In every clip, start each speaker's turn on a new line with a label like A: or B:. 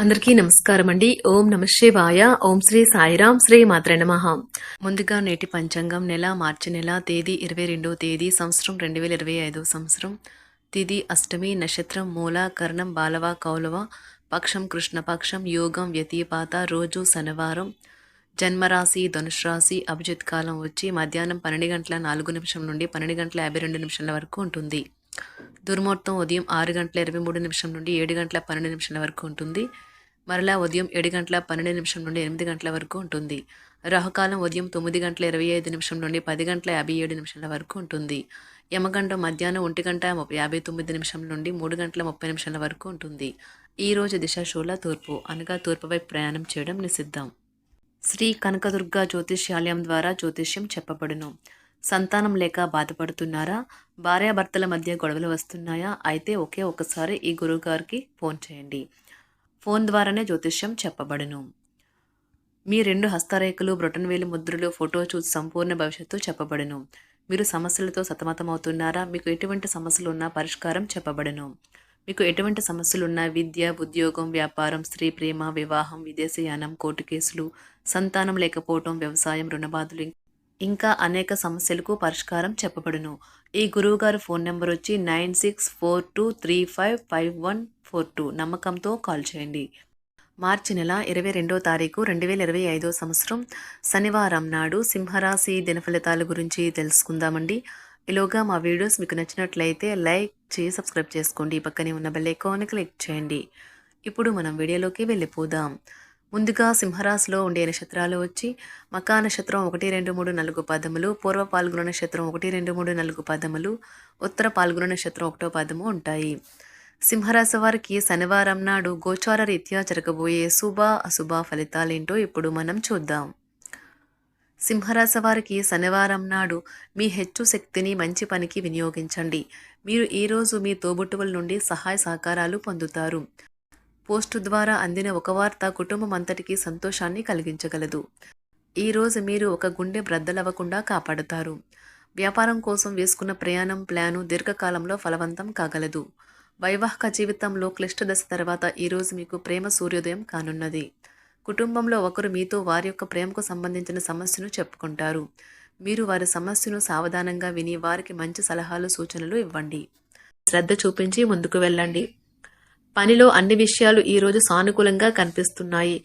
A: అందరికీ నమస్కారం అండి. ఓం నమ శివాయ. ఓం శ్రీ సాయిరాం శ్రీ మాత్ర నమ. ముందుగా నేటి పంచాంగం నెల మార్చి నెల తేదీ ఇరవై రెండవ తేదీ సంవత్సరం రెండు వేల ఇరవై ఐదో సంవత్సరం. తిది అష్టమి నక్షత్రం మూల కర్ణం బాలవ కౌలవ పక్షం కృష్ణపక్షం యోగం వ్యతిపాత రోజు శనివారం. జన్మరాశి ధనుష్ రాశి అభిజిత్ కాలం వచ్చి మధ్యాహ్నం పన్నెండు గంటల నాలుగు నిమిషం నుండి పన్నెండు గంటల యాభై రెండు నిమిషాల వరకు ఉంటుంది. దుర్ముహూర్తం ఉదయం ఆరు గంటల ఇరవై మూడు నిమిషం నుండి ఏడు గంటల పన్నెండు నిమిషాల వరకు ఉంటుంది. మరలా ఉదయం ఏడు గంటల పన్నెండు నిమిషం నుండి ఎనిమిది గంటల వరకు ఉంటుంది. రాహుకాలం ఉదయం తొమ్మిది గంటల ఇరవై ఐదు నిమిషం నుండి పది గంటల యాభై ఏడు నిమిషాల వరకు ఉంటుంది. యమగండం మధ్యాహ్నం ఒంటి గంట యాభై తొమ్మిది నిమిషం నుండి మూడు గంటల ముప్పై నిమిషాల వరకు ఉంటుంది. ఈ రోజు దిశ శూల తూర్పు. అనగా తూర్పు వైపు ప్రయాణం చేయడం నిషిద్ధం. శ్రీ కనకదుర్గ జ్యోతిష్యాలయం ద్వారా జ్యోతిష్యం చెప్పబడును. సంతానం లేక బాధపడుతున్నారా? భార్యాభర్తల మధ్య గొడవలు వస్తున్నాయా? అయితే ఒకే ఒకసారి ఈ గురువుగారికి ఫోన్ చేయండి. ఫోన్ ద్వారానే జ్యోతిష్యం చెప్పబడును. మీ రెండు హస్తరేఖలు బ్రొటన్వేలు ముద్రలు ఫోటో చూసి సంపూర్ణ భవిష్యత్తు చెప్పబడును. మీరు సమస్యలతో సతమతమవుతున్నారా? మీకు ఎటువంటి సమస్యలు ఉన్నా పరిష్కారం చెప్పబడును. మీకు ఎటువంటి సమస్యలున్నా విద్య ఉద్యోగం వ్యాపారం స్త్రీ ప్రేమ వివాహం విదేశయానం కోర్టు కేసులు సంతానం లేకపోవటం వ్యవసాయం రుణబాధలు ఇంకా అనేక సమస్యలకు పరిష్కారం చెప్పబడును. ఈ గురువుగారు ఫోన్ నెంబర్ వచ్చి nine six four two three five five one four two నమ్మకంతో కాల్ చేయండి. మార్చి నెల ఇరవై రెండో తారీఖు రెండు వేల ఇరవై ఐదో సంవత్సరం శనివారం నాడు సింహరాశి దినఫలితాల గురించి తెలుసుకుందామండి. ఈలోగా మా వీడియోస్ మీకు నచ్చినట్లయితే లైక్ చేసి సబ్స్క్రైబ్ చేసుకోండి. పక్కనే ఉన్న బెల్ క్లిక్ చేయండి. ఇప్పుడు మనం వీడియోలోకి వెళ్ళిపోదాం. ముందుగా సింహరాశిలో ఉండే నక్షత్రాలు వచ్చి మకా నక్షత్రం ఒకటి రెండు మూడు నాలుగు పదములు పూర్వ పాల్గొన నక్షత్రం ఒకటి రెండు మూడు నాలుగు పదములు ఉత్తర పాల్గొన నక్షత్రం ఒకటో పదము ఉంటాయి. సింహరాశి వారికి శనివారం నాడు గోచార రీత్యా జరగబోయే శుభ అశుభ ఫలితాలేంటో ఇప్పుడు మనం చూద్దాం. సింహరాశి వారికి శనివారం నాడు మీ హెచ్చు శక్తిని మంచి పనికి వినియోగించండి. మీరు ఈరోజు మీ తోబుట్టువుల నుండి సహాయ సహకారాలు పొందుతారు. పోస్టు ద్వారా అందిన ఒక వార్త కుటుంబం అంతటికి సంతోషాన్ని కలిగించగలదు. ఈరోజు మీరు ఒక గుండె బ్రద్దలవ్వకుండా కాపాడుతారు. వ్యాపారం కోసం వేసుకున్న ప్రయాణం ప్లాను దీర్ఘకాలంలో ఫలవంతం కాగలదు. వైవాహిక జీవితంలో క్లిష్ట దశ తర్వాత ఈరోజు మీకు ప్రేమ సూర్యోదయం కానున్నది. కుటుంబంలో ఒకరు మీతో వారి యొక్క ప్రేమకు సంబంధించిన సమస్యను చెప్పుకుంటారు. మీరు వారి సమస్యను సావధానంగా విని వారికి మంచి సలహాలు సూచనలు ఇవ్వండి. శ్రద్ధ చూపించి ముందుకు వెళ్ళండి. పనిలో అన్ని విషయాలు ఈరోజు సానుకూలంగా కనిపిస్తున్నాయి.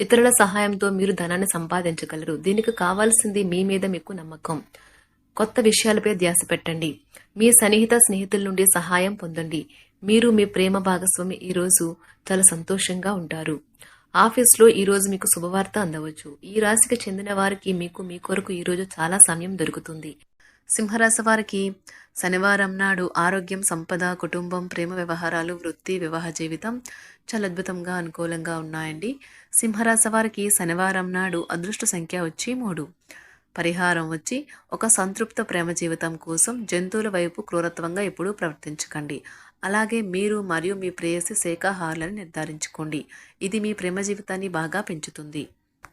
A: ఇతరుల సహాయంతో మీరు ధనాన్ని సంపాదించగలరు. దీనికి కావాల్సింది మీ మీద మీకు నమ్మకం. కొత్త విషయాలపై ధ్యాస పెట్టండి. మీ సన్నిహిత స్నేహితుల నుండి సహాయం పొందండి. మీరు మీ ప్రేమ భాగస్వామి ఈ రోజు చాలా సంతోషంగా ఉంటారు. ఆఫీస్లో ఈ రోజు మీకు శుభవార్త అందవచ్చు. ఈ రాశికి చెందిన వారికి మీకు మీ కొరకు ఈ రోజు చాలా సమయం దొరుకుతుంది. సింహరాశి వారికి శనివారం నాడు ఆరోగ్యం సంపద కుటుంబం ప్రేమ వ్యవహారాలు వృత్తి వివాహ జీవితం చాలా అద్భుతంగా అనుకూలంగా ఉన్నాయండి. సింహరాశి వారికి శనివారం నాడు అదృష్ట సంఖ్య వచ్చి మూడు. పరిహారం వచ్చి ఒక సంతృప్త ప్రేమ జీవితం కోసం జంతువుల వైపు క్రూరత్వంగా ఎప్పుడూ ప్రవర్తించకండి. అలాగే మీరు మరియు మీ ప్రేయసి శాఖాహారులను నిర్ధారించుకోండి. ఇది మీ ప్రేమ జీవితాన్ని బాగా పెంచుతుంది.